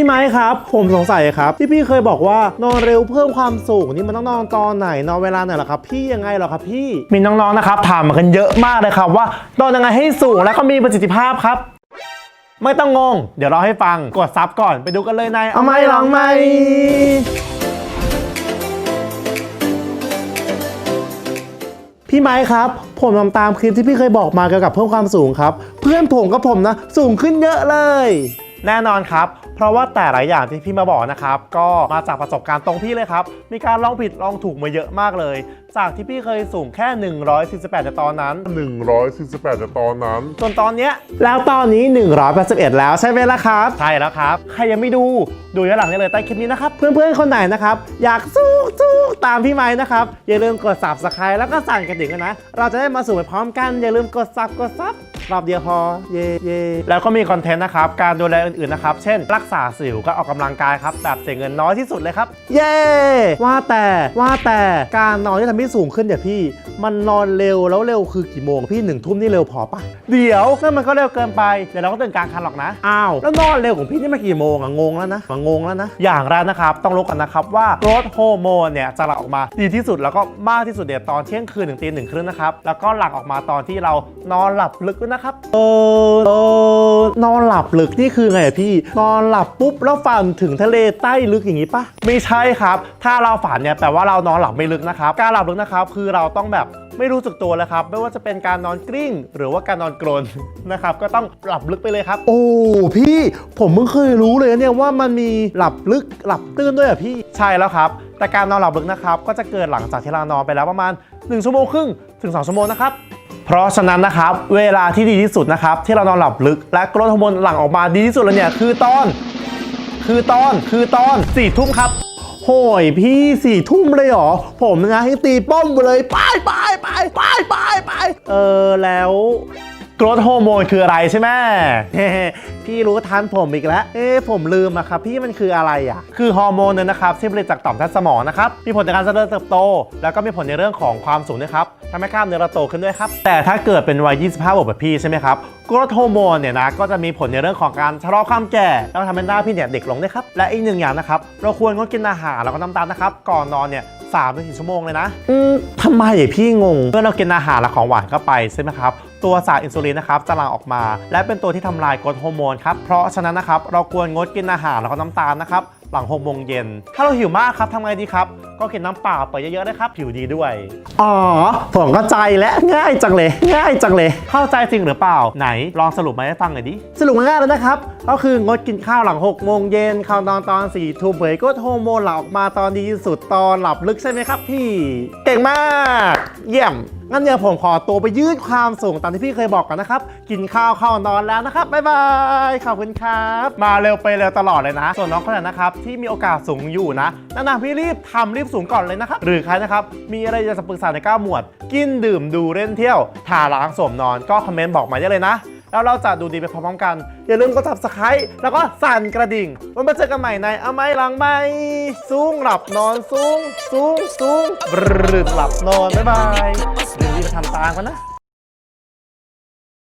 พี่ไม้ครับ ผมสงสัยครับ ที่พี่เคยบอกว่านอนเร็วเพิ่มความสูงนี่มันต้องนอนตอนไหนนอนเวลาไหนเหรอครับ พี่ยังไงเหรอครับพี่มีน้องๆนะครับถามมากันเยอะมากเลยครับว่านอนยังไงให้สูงแล้วก็มีประสิทธิภาพครับ ไม่ต้องงง เดี๋ยวเราให้ฟังกดซับก่อนไปดูกันเลยในเอาไม่ลองไม่พี่ไม้ครับ ผมทำตามคลิปที่พี่เคยบอกมาเกี่ยวกับเพิ่มความสูงครับ เพื่อนผมกับผมนะ สูงขึ้นเยอะเลย แน่นอนครับ เพราะว่าแต่หลายอย่างที่พี่มาบอกนะครับ ก็มาจากประสบการณ์ตรงพี่เลยครับ มีการลองผิดลองถูกมาเยอะมากเลย จากที่พี่เคยสูงแค่ 148ในตอนนั้น 148ในตอนนั้นส่วนตอนเนี้ยแล้วตอนนี้ 181 แล้วใช่ไหมล่ะครับ ใช่แล้วครับ ใครยังไม่ดู ดูย้อนหลังได้เลยใต้คลิปนี้นะครับ เพื่อนๆคนไหนนะครับ อยากสู้สู้ตามพี่ไม้นะครับ อย่าลืมกด subscribe แล้วก็สั่นกระดิ่งกันนะ เราจะได้มาสู่ไปพร้อมกัน อย่าลืมกดซับกดซับรอบเดียวพอ เย่เย่แล้วก็มีคอนเทนต์นะครับ การดูแลอื่นๆนะครับ เช่น รักษาสิวก็ออกกำลังกายครับแบบเสียเงินน้อยที่สุดเลยครับ เย่ว่าแต่ว่าแต่การนอนที่ทำให้สูงขึ้นเดี๋ยวพี่ มันนอนเร็วแล้วเร็วคือกี่โมงพี่หนึ่งทุ่มนี่เร็วพอปะเดี๋ยวนั่นมันก็เร็วเกินไปเดี๋ยวเราก็ตื่นกลางคันหรอกนะอ้าวแล้วนอนเร็วของพี่นี่มากี่โมงอะงงแล้วนะมางงแล้วนะอย่างแรกนะครับต้องรู้กันนะครับว่าโกรทฮอร์โมนเนี่ยจะหลั่งออกมาดีที่สุดแล้วก็มากที่สุดเดี๋ยวตอนเที่ยงคืนถึงตีหนึ่งครึ่งนะครับแล้วก็หลั่งออกมาตอนที่เรานอนหลับลึกด้วยนะครับเออเออนอนหลับลึกนี่คือไงอะพี่นอนหลับปุ๊บแล้วฝันถึงทะเลใต้ลึกอย่างนี้ปะไม่ใช่ครับ ถ้าเราฝันเนี่ยแปลว่าเรานอนหลับไม่ลึกนะครับการหลับลึกนะครับคือเราต้องแบบไม่รู้สึกตัวแล้วครับ ไม่ว่าจะเป็นการนอนกลิ้ง หรือว่าการนอนกรน นะครับ ก็ต้องหลับลึกไปเลยครับ โอ้พี่ผมเพิ่งเคยรู้เลยเนี่ยว่ามันมีหลับลึกหลับตื้นด้วยอะพี่ใช่แล้วครับ แต่การนอนหลับลึกนะครับ ก็จะเกิดหลังจากที่เรานอนไปแล้วประมาณ 1 ชั่วโมงครึ่งถึง 2 ชั่วโมงนะครับ เพราะฉะนั้นนะครับ เวลาที่ดีที่สุดนะครับ ที่เรานอนหลับลึก และกรดฮอร์โมนหลั่งออกมาดีที่สุดแล้วเนี่ยคือตอน คือตอนคือตอนสี่ทุ่มครับโหยพี่สี่ทุ่มเลยเหรอ ผมนะให้ตีป้อมไปเลย ไปไปไปไปไปไปเออแล้ว กรดฮอร์โมนคืออะไรใช่ไหมเฮ้พี่รู้ทันผมอีกแล้ว เอ๊ะผมลืมอะครับ พี่มันคืออะไรอะคือฮอร์โมนเนี่ยนะครับที่ผลิตจากต่อมแทนสมองนะครับ มีผลในการเจริญเติบโต แล้วก็มีผลในเรื่องของความสูงด้วยครับทำให้กล้ามเนื้อเราโตขึ้นด้วยครับ แต่ถ้าเกิดเป็นวัย 25 บวกแบบพี่ใช่ไหมครับกรดฮอร์โมนเนี่ยนะก็จะมีผลในเรื่องของการชะลอความแก่ แล้วก็ทำให้หน้าพี่เนี่ยเด็กลงด้วยครับ และอีกหนึ่งอย่างนะครับ เราควรงดกินอาหารแล้วก็น้ำตาลนะครับ ก่อนนอนเนี่ย สามถึงสี่ชั่วโมงเลยนะอืมทำไมอะพี่งง เมื่อเรากินอาหารและของหวานเข้าไปใช่ไหมครับ ตัวสารอินซูลินนะครับจะหลั่งออกมา และเป็นตัวที่ทำลายกรดฮอร์โมนครับ เพราะฉะนั้นนะครับเราควรงดกินอาหารแล้วก็น้ำตาลนะครับ หลัง6โมงเย็น ถ้าเราหิวมากครับทำไงดีครับ ก็กินน้ำเปล่าไปเยอะๆนะครับผิวดีด้วย อ๋อผมเข้าใจและง่ายจังเลย ง่ายจังเลย เข้าใจจริงหรือเปล่าไหน ลองสรุปมาให้ฟังหน่อยดิ สรุปง่ายๆเลยนะครับ ก็คืองดกินข้าวหลัง6โมงเย็นเข้านอนตอน4ี่ทุ่มเผยก็โฮอร์โมนหลั่งออกมาตอนดีที่สุดตอนหลับลึกใช่ไหมครับพี่ เก่งมาก เยี่ยม งั้นเดี๋ยวผมขอตัวไปยืดความสูงตามที่พี่เคยบอกกันนะครับ กินข้าวเข้านอนแล้วนะครับบ๊ายบายขอบคุณครับ มาเร็วไปเร็วตลอดเลยนะ ส่วนน้องคนไหนนะครับที่มีโอกาสสูงอยู่นะแนะนำพี่รีบทำรีบสูงก่อนเลยนะครับหรือใครนะครับมีอะไรจะปรึกษาในก้าหมวด กินดื่มดูเล่นเที่ยวทาล้างสวมนอนก็คอมเมนต์บอกมาได้เลยนะ แล้วเราจะดูดีไปพร้อมๆกัน อย่าลืมกด subscribe แล้วก็สั่นกระดิ่งวันมาเจอกันใหม่ในอาไม้หลังไม้สูงหลับนอนสูงสูงสูงบรึดหลับนอนบ๊ายบายดี๋ยวรีบไปทำตามกันนะ